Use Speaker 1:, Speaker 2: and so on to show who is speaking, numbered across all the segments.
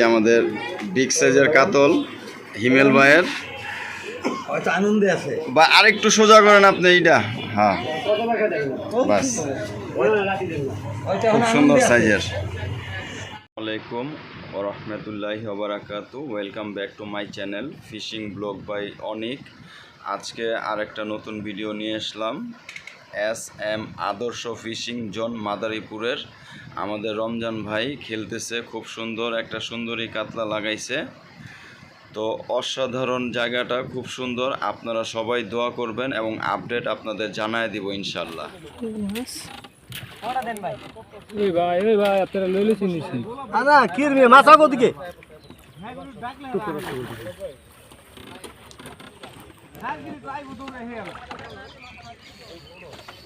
Speaker 1: যে আমাদের বিগ সাইজের কাতল হিমেল ভাইয়ের।
Speaker 2: হয়তো আনন্দে আছে।
Speaker 1: বা আরেকটু সোজা করেন আপনি এইটা। হ্যাঁ। বাস। খুব সুন্দর সাইজের আসসালামাইকুম ওরহমতুল্লাহি ওবরাকাতু welcome back to my channel fishing blog by Anik আজকে আরেকটা নতুন ভিডিও নিয়ে আসলাম। S M Adarsha fishing zone মাদারীপুরের আমাদের রমজান ভাই খেলতেছে খুব সুন্দর একটা সুন্দরী কাতলা লাগাইছে। তো অসাধারণ জায়গাটা খুব সুন্দর। আপনারা সবাই দোয়া করবেন এবং আপডেট আপনাদের জানায় দিব ইনশাল্লাহ।
Speaker 2: মাছ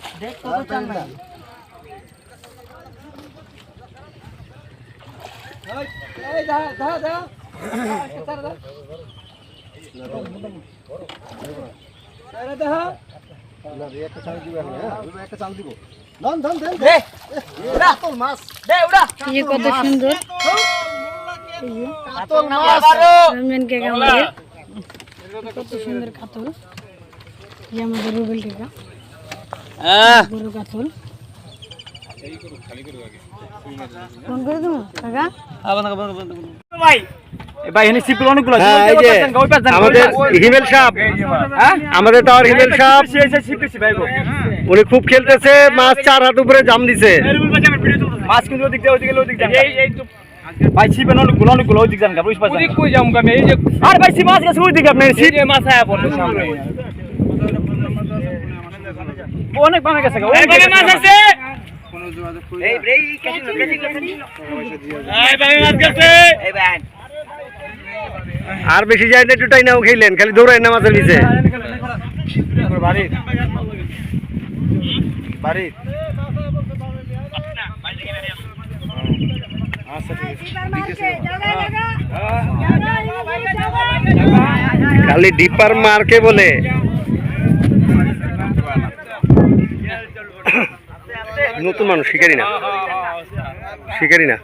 Speaker 3: এই যে কত সুন্দর এই যে
Speaker 2: কাতল মাছ
Speaker 3: রমজানকে আমাদের কত সুন্দর কাতল। এই আমাদের রুবেল টেকা গরু কাতল।
Speaker 2: হ্যাঁ আমাদের হিমেল সাপ। আমাদের টাওয়ার হিমেল সাপ। উনি খুব খেলতেছে মাছ চার হাত উপরে জাম দিছে।
Speaker 4: মাছ কিন্তু ওদিক দিয়ে ওদিকে ওদিক দিয়ে এই এই তো ভাই সিপে অনেকগুলো অনেকগুলো ওদিক যান বুঝ পাচ্ছেন ওদিক কই যাম আমি? এই যে আর ভাই সি মাছ গেছে ওদিকে আপনি সিপ মাছ আয়া পড়ছে সামনে। অনেক বানা গেছে ওই মাছ আছে এই এই কেজি কেজি এই ভাই মাছ গেছে। এই ভাই
Speaker 2: আর বেশি যায় না একটু টাই নাও খেলেন খালি দৌড়াই না মাছের নিচে।
Speaker 4: বাড়ি বাড়ি
Speaker 2: খালি ডিপার মারকে বলে। নতুন মানুষ শিকারি না। শিকারি না।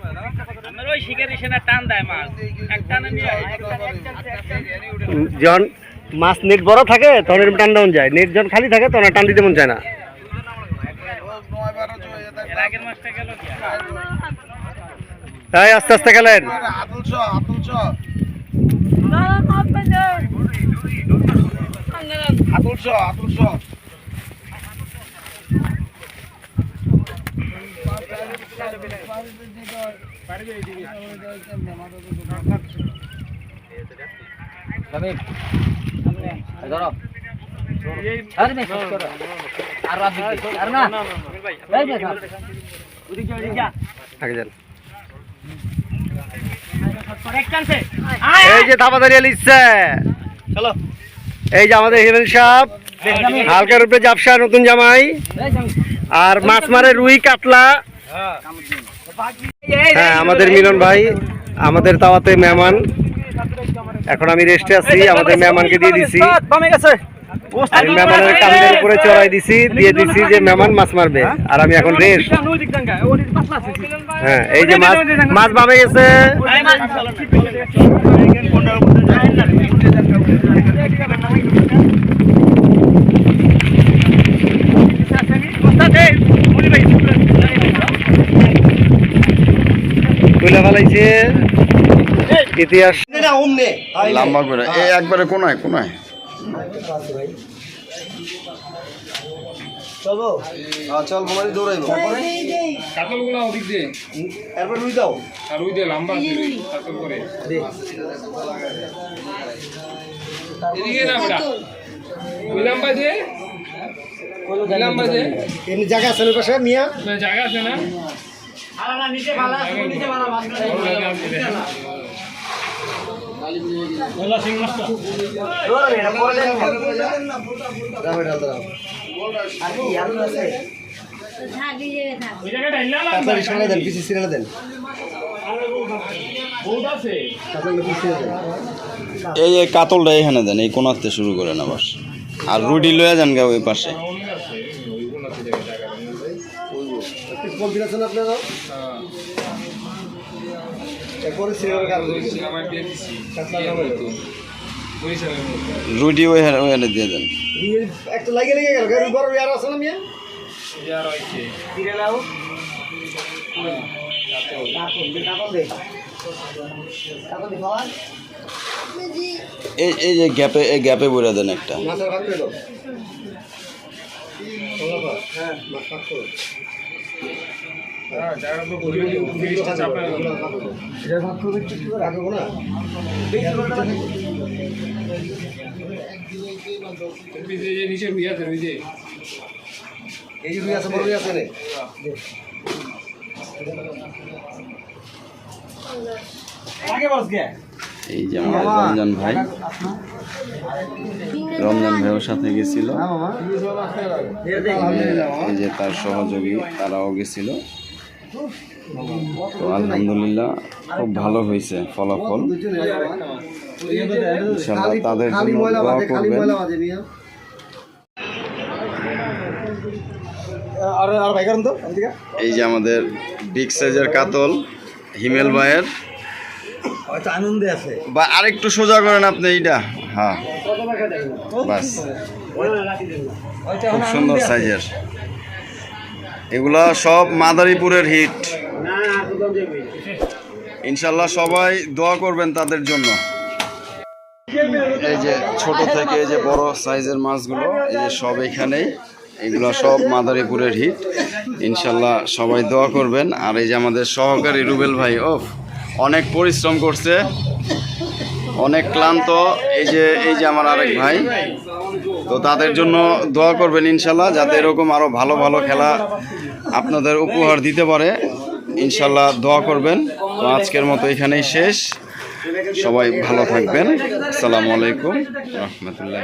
Speaker 4: আমার ওই শিকারি সেনা টান দেয় মাছ। এক টানে নিয়ে
Speaker 2: উম, যখন মাছ নেট বড় থাকে তখন এরকম টান ডাউন যায়। নেট যখন খালি থাকে তখন টান দিতে মন চায় না।
Speaker 4: এর আগের মাছটা গেল কি
Speaker 2: তাই আস্তে আস্তে খেলেন। আগে যান। এই যে ধাপা দাঁড়িয়ে লিখছে এই যে আমাদের হিরেন সাপ হালকার উপরে জাপসা নতুন জামাই। আর মাছ মারে রুই কাতলা। হ্যাঁ আমাদের মিলন ভাই আমাদের তাওয়াতে মেহমান। এখন আমি রেস্টে আছি আমাদের মেহমানকে দিয়ে দিছি। আমি মেহমানের কান্দের উপরে চড়াই দিছি দিয়ে দিছি যে মেহমান মাছ মারবে। আর আমি এখন রেস্ট। হ্যাঁ এই যে মাছ মাছ বামে গেছে। তুলে ফেলাইছে। ইতিহাস
Speaker 1: লম্বা করে। এই একবারে কোনায় কোনায়?
Speaker 2: চল। ঘুমালি দৌড়াইব।
Speaker 4: কাতলগুলো ওদিক দিয়ে।
Speaker 2: এরপর রুই দাও।
Speaker 4: আর ওই দিয়ে লম্বা কাতল করে। এদিকে না বেটা লম্বা দিয়ে।
Speaker 5: এমনি জায়গা আছে পাশে মিয়া? পিসি সিঙ্গালা দেন কাতলা পিসি সিঙ্গালা দেন
Speaker 1: এই কাতলটা এখানে দেন, এই কোনাতে শুরু করেন আবার। আর রুটি লয়ে যান গা ওই পাশে।
Speaker 5: আপনারা
Speaker 1: রুটি ওই ওখানে দিয়ে দেন।
Speaker 5: একটা লাগে লেগে গেল। গাড়ি বড় ইয়ার আছে না মিয়া?
Speaker 1: এই এই যে গ্যাপে এই গ্যাপে বইরা দেন একটা।
Speaker 5: হ্যাঁ। এই যে রুই আছে বড় রুই আছে নে
Speaker 1: এই যে আমাদের রমজান ভাই রমজান ভাইয়ের সাথে গেছিল। এই যে তার সহযোগী তারাও গেছিল। তো আলহামদুলিল্লাহ খুব ভালো হয়েছে ফলাফল। ইনশাল্লাহ তাদের জন্য দোয়া করবেন। এই যে আমাদের বিগ সাইজের কাতল হিমেল ভাইয়ের।
Speaker 5: আনন্দে আছে।
Speaker 1: বা আরেকটু সোজা করেন আপনি এইটা। হ্যাঁ। বাস। খুব সুন্দর সাইজের এগুলা সব মাদারীপুরের হিট ইনশাল্লাহ সবাই দোয়া করবেন তাদের জন্য। এই যে ছোট থেকে এই যে বড় সাইজের মাছগুলো, এই যে সব এখানেই, এগুলো সব মাদারীপুরের হিট ইনশাল্লাহ সবাই দোয়া করবেন। আর এই যে আমাদের সহকারী রুবেল ভাই ও অনেক পরিশ্রম করছে। অনেক ক্লান্ত। এই যে এই যে আমার আরেক ভাই তো তাদের জন্য দোয়া করবেন ইনশাল্লাহ, যাতে এরকম আরও ভালো ভালো খেলা আপনাদের উপহার দিতে পারে। ইনশাল্লাহ দোয়া করবেন। তো আজকের মতো এখানেই শেষ। সবাই ভালো থাকবেন। আসসালামু আলাইকুম। রহমতুল্লাহ